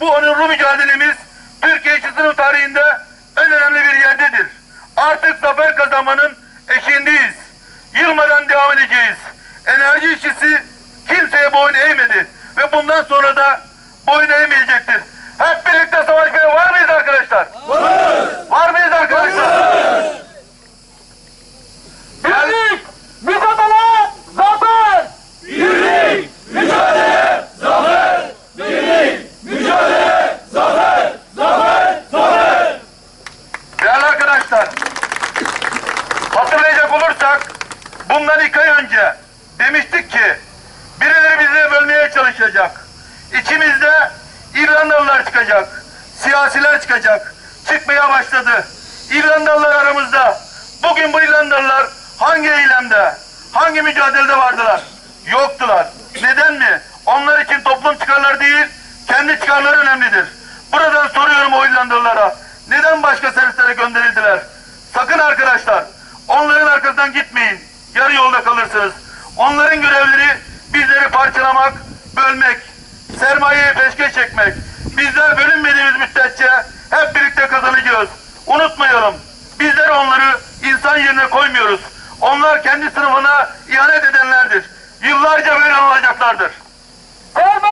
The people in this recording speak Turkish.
bu onurlu mücadelemiz Türkiye işçi sınıf tarihinde en önemli bir yerdedir. Artık zafer kazanmanın eşiğindeyiz. Yılmadan devam edeceğiz. Enerji işçisi kimseye boyun eğmedi ve bundan sonra da boyun eğmeyecektir. Hep birlikte savaşmaya var mıyız arkadaşlar? Varız. Var mıyız arkadaşlar? Birlik, mücadele, zafer! Değerli arkadaşlar, hatırlayacak olursak bundan iki ay önce demiştik ki birileri bizi bölmeye çalışacak. İçimizde İrlandalılar çıkacak, siyasiler çıkacak, çıkmaya başladı. İrlandalılar aramızda. Bugün bu İrlandalılar hangi eylemde, hangi mücadelede vardılar? Yoktular. Neden mi? Onlar için toplum çıkarları değil, kendi çıkarları önemlidir. Buradan soruyorum o İrlandalılara. Başka servislere gönderildiler? Sakın arkadaşlar, onların arkasından gitmeyin. Yarı yolda kalırsınız. Onların görevleri bizleri parçalamak, bölmek, sermayeyi peşkeş çekmek. Bizler bölünmediğimiz müddetçe hep birlikte kazanacağız. Unutmayalım, bizler onları insan yerine koymuyoruz. Onlar kendi sınıfına ihanet edenlerdir. Yıllarca böyle olacaklardır.